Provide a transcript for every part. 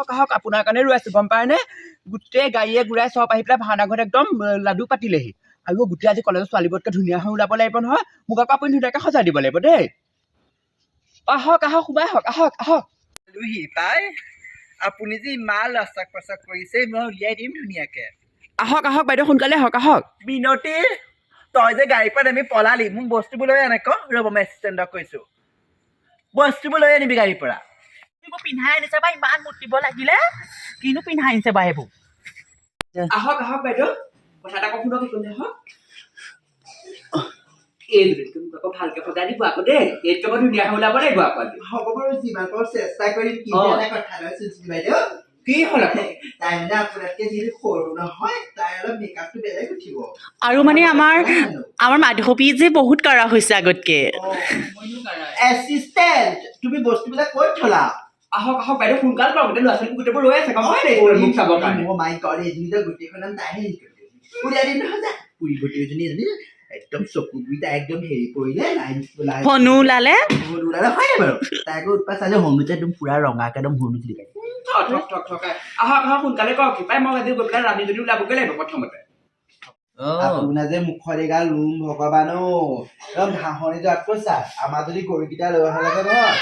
আহক আহক আপোনাৰ কাৰণে ৰৈ আছো গম পায়নে গোটেই গাড়ীয়ে ঘূৰাই চব আহি পেলাই ভাওনা ঘৰত একদম লাডু পাতিলেহি। আৰু গোটেই আজি কলেজৰ ছোৱালীবোৰতকৈ ধুনীয়া হৈ ওলাব লাগিব নহয়। মোক আকৌ আপুনি ধুনীয়াকৈ সজাই দিব লাগিব দেই। আহক আহক সোমাই আহক আহক আহক। আলহী পাই আপুনি যে ইমান লচক পচক কৰিছে মই উলিয়াই দিম ধুনীয়াকে। আহক আহক বাইদেউ সোনকালে আহক আহক। মিনতি তই যে গাড়ীৰ পৰা নামি পলালি মোক বস্তুবোৰ লৈ আনে ক ৰ'ব মই এছিষ্টেণ্টক কৈছোঁ। বস্তুবোৰ লৈ আনিবি গাড়ীৰ পৰা। এইবোৰ পিন্ধাই আনিছে বা ইমান মুতিব লাগিলে কিনো পিন্ধাই আনিছে বা এইবোৰ আহক আহক বাইদেউ কথা এটা কওঁ শুনক এইকণে আহক এই দুদিনটো মোক আকৌ ভালকৈ সজাই দিব আকৌ দেই এইতকৈ বৰ ধুনীয়া হৈ ওলাব লাগিব আকৌ আজি হ'ব বাৰু যিমান পাৰোঁ চেষ্টা কৰিম কি অ। এটা কথা নহয় সুচিত বাইদেউ কি হ'ল আকৌ তাই মানে আপোনাতকৈ যিহেতু সৰু নহয় তাই অলপ মেকআপটো বেলেগ উঠিব আৰু মানে আমাৰ আমাৰ মাধৱী যে বহুত কাৰা হৈছে আগতকে এছিষ্টেণ্ট তুমি বস্তুবিলাক ক'ত থলা আহক আহক বাইদেউ সোনকাল কৰক গোটেই ল'ৰা ছোৱালী গোটেইবোৰ ৰৈ আছে গম পাই মোক চাবৰ কাৰণে মাই গড এজনী গোটেইখন উলিয়াই দিম নহয় যা পুৰি গোটেইজনী এজনী একদম চকু একদম হেৰি কৰিলে লাইন লাইন হনু ওলালে হনুৰ ওলালে হয় নাই বাৰু তাই আকৌ উৎপাত চালে হনু যে একদম পুৰা ৰঙাকে একদম হনু চিলিকাই আহক আহক সোনকালে কৰক পাই মই আজি গৈ পেলাই যদি ওলাবগৈ লাগিব প্ৰথমতে আপোনাৰ যে মুখত এগাল লোম ভগৱান অ একদম ঘাঁহনি যোৱাত আমাৰ যদি গৰুকেইটা লৈ অহা লাগে নহয়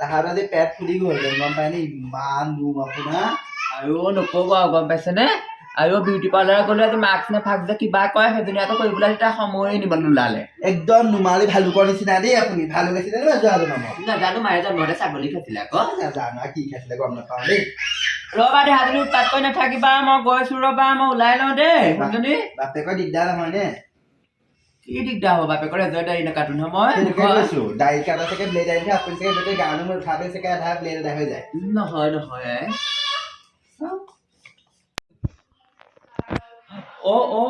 তাহাঁতৰ আজি পেট ফুলি গ'ল গম পায়নে ইমান লোম আপোনাৰ আৰু নক'ব আৰু গম পাইছেনে আৰু বিউটি পাৰ্লাৰত গ'লে আজি মাস্ক নে যে কিবা কয় সেইজনী আকৌ কৰিবলৈ তাৰ সময়ে নিব নোলালে। একদম নুমালি ভালুকৰ নিচিনা দেই আপুনি। ভালুক আছিলে নে যোৱাটো নামত নাজানো মায়ে জন্মতে ছাগলী খাইছিলে আকৌ। নাজানো আৰু কি খাইছিলে গম নাপাওঁ দেই। ৰ'বা দেই হাজনী উৎপাত কৰি নাথাকিবা মই গৈছো ৰ'বা মই ওলাই লওঁ দেই বাপেকৰ দিগদাৰ নহয় নে? কি দিগদাৰ হ'ব বাপেকৰ এজৰ দাৰি নাকাটো নহয় মই কৈছো দাড়ি কাটা চাগে ব্লেড নহয় থৈ অ অ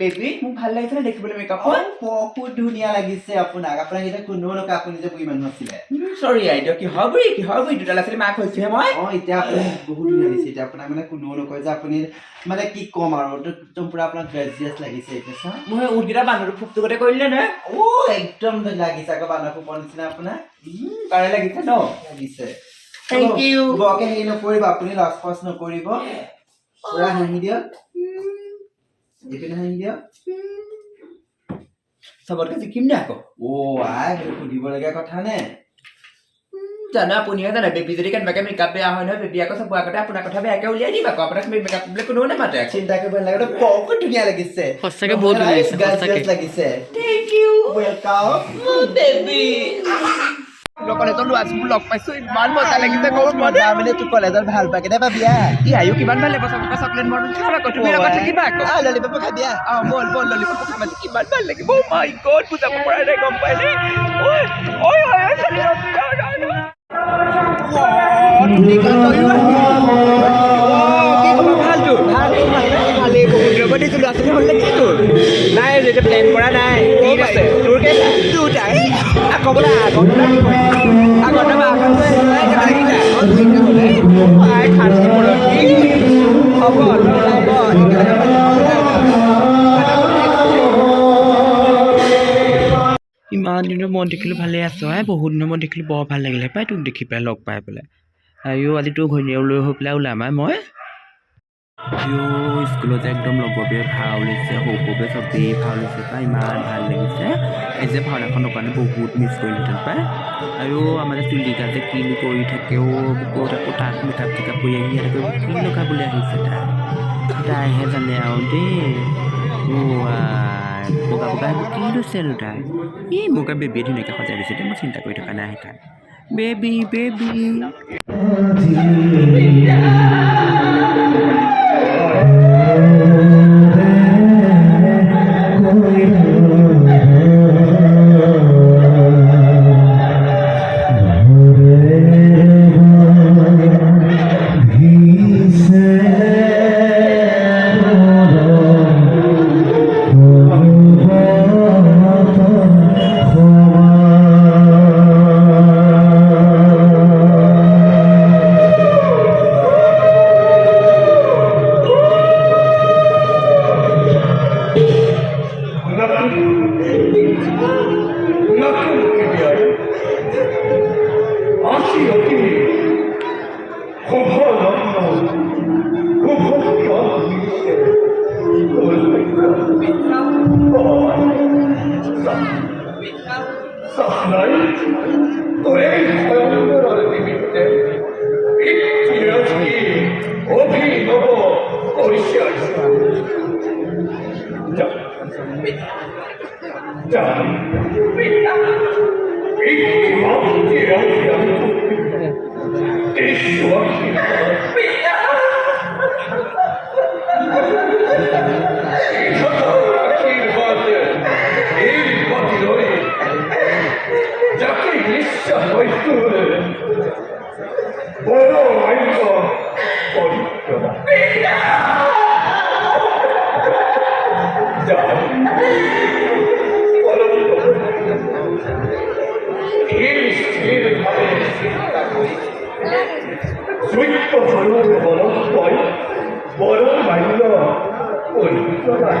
বেবী মোক ভালো লাগিছে দেখিবলৈ মেকআপত বহুত ধুনীয়া লাগিছে আপোনাক। আপোনাক এতিয়া কোনেও নকয় আপুনি যে বুঢ়ী মানুহ আছিলে। চৰি আইদেউ কিহৰ বুঢ়ী কিহৰ বুঢ়ী? দুটা ল'ৰা মাক হৈছোহে মই। অ এতিয়া আপুনি বহুত ধুনীয়া লাগিছে। এতিয়া আপোনাক মানে কোনেও নকয় যে আপুনি মানে কি ক'ম আৰু একদম পুৰা আপোনাক গ্ৰেজিয়াছ লাগিছে এতিয়া চা। মোৰ সেই উঠকেইটা বান্দৰটো ফুকটো গোটেই কৰিলে নে অ একদম লাগিছে আকৌ বান্ধৰ কোপৰ নিচিনা আপোনাৰ পাৰে লাগিছে ন? লাগিছে. বৰকে হেৰি নকৰিব আপুনি লচ ফচ নকৰিব পুৰা হাঁহি দিয়ক। এইপিনে হাঁহি দিয়ক চবতকে শিকিম নে আকৌ অ আই সেইটো সুধিবলগীয়া কথা নে। জানো আপুনিহে জানে বেবী যদি কেনেবাকে মেকআপ বেয়া হয় নহয় বেবী আকৌ চবৰ আগতে আপোনাৰ কথা বেয়াকে উলিয়াই দিম আকৌ। আপোনাক মেকআপ বোলে কোনেও নামাতে। চিন্তা কৰিব নালাগে বহুত ধুনীয়া লাগিছে। সঁচাকে বহুত ধুনীয়া লাগিছে, লাগিছে। থেংক ইউ ৱেলকাম বেবী কলেজৰ ল'ৰা ছোৱালীবোৰ লগ পাইছো ইমান মজা লাগিছে ক'ব মানে তোৰ কলেজত ভালো পাই কেতিয়াবা বিয়া ই আয়ো কিমান ভালো লাগিব চবকে চকলেট মৰম খাম আকৌ তুমি লগত থাকিবা আকৌ আহ, ললিপপ খাই বিয়া অ বল বল ললিপপ খাম আজি কিমান ভালো লাগিব মাই গড বুজাব পৰা নাই গম পাইনে ঐ ঐ ঐ ঐ ছোৱালী ইমান দিনৰ মন দেখিলোঁ ভালে আছোঁ আই বহুত দিনৰ মন দেখিলোঁ বৰ ভালো লাগিলে। পাই, তোক দেখি পেলাই লগ পাই পেলাই। আইঅ আজি তোৰ ঘৈণীয়েক লৈ হৈ পেলাই ওলাম আই মই আইঅ স্কুলত একদম ভাও লৈছে সৰু সৰুবোৰে চবেই ভাও লৈছে পাই ইমান ভালো লাগিছে। এই যে ভাওনাখনৰ কাৰণে বহুত মিছ কৰিলোহেঁতেন পাই। আৰু আমাৰ যে চুলিকা যে কিনো কৰি থাকে, অ' ক'ত আকৌ তাত মেকআপ চেকআপ কৰি আহি ইয়াত কি লগাবলৈ আহিছে তাই। তাইহে জানে আৰু দেই। বগা বগা সেইবোৰ কি লৈছে আৰু তাই। ই মোক বেবীয়ে ধুনীয়াকৈ সজাই দিছে দেই, মই চিন্তা কৰি থকা নাই সেইকাৰণে বেবী বেবী। তোর এই ভয়ঙ্কর নিমিত্তে চিরচি অভিনব পরিচয়। যা। যা। পিতা এই মাকে আমি ঈশ্বর বরং তয় বরং মান্য পরিচয়।